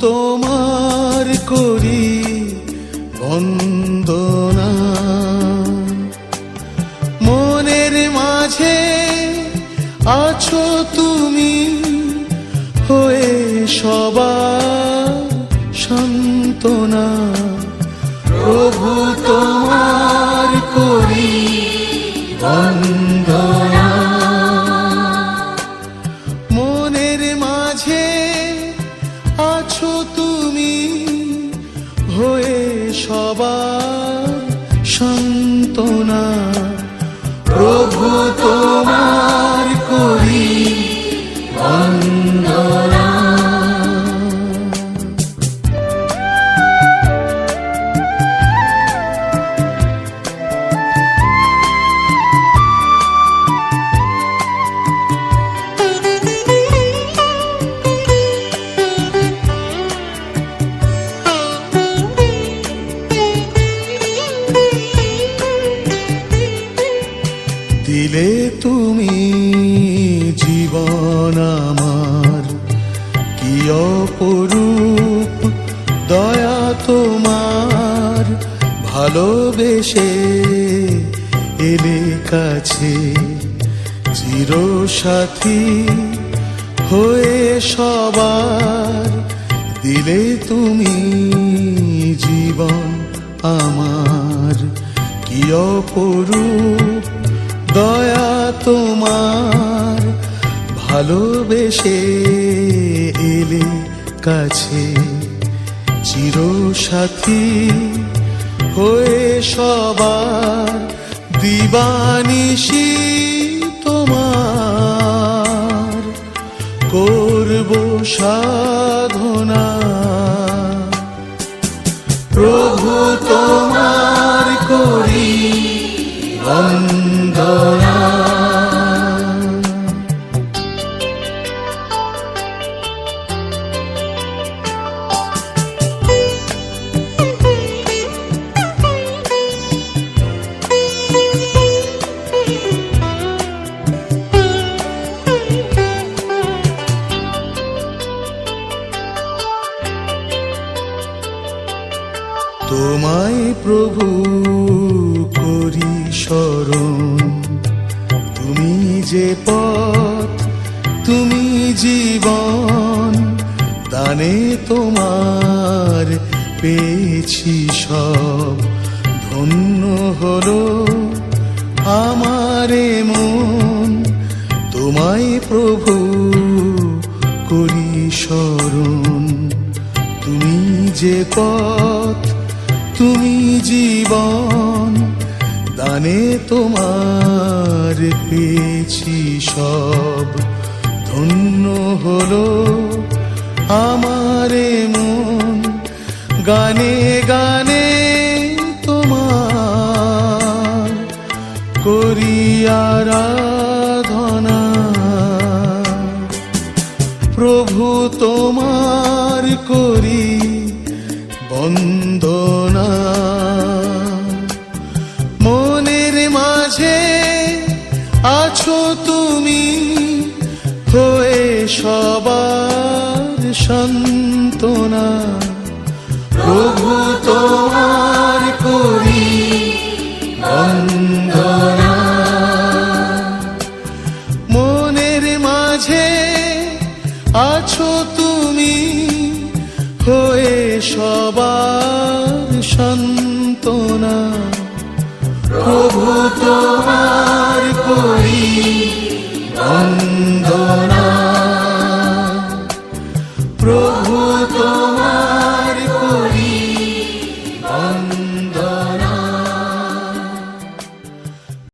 তোমার করি বন্দনা। মনের মাঝে আছো তুমি হয়ে সবার সান্ত্বনা। প্রভু তোমার আছো তুমি হয়ে সবার সান্ত্বনা। দিলে তুমি জীবন আমার। কি অপরূপ দয়া তোমার। ভালোবেসে এলে কাছে চির সাথী হয়ে সবার। দিলে তুমি জীবন আমার। কি অপরূপ ভালোবেসে এলে কাছে চির সাথী হয়ে সবার দিবানিশি তোমার করব সাধনা। তোমায় প্রভু করি স্মরণ তুমি যে পথ, তুমি জীবন, দানে তোমার পেয়েছি সব। ধন্য হলো আমারে মন, তোমায় প্রভু করি স্মরণ তুমি যে পথ তুমি জীবন, দানে তোমার পেয়েছি সব। ধন্য হলো আমারে মন, গানে গানে তোমার করি আরাধনা প্রভু তোমার করি বন্দনা। মনের মাঝে আছো তুমি, হয়ে সবার সান্ত্বনা। প্রভু তোমার করি মনের মাঝে আছো তুমি হয়ে সবার সন্তনা প্রভু তোমার করি বন্দনা। প্রভু তোমার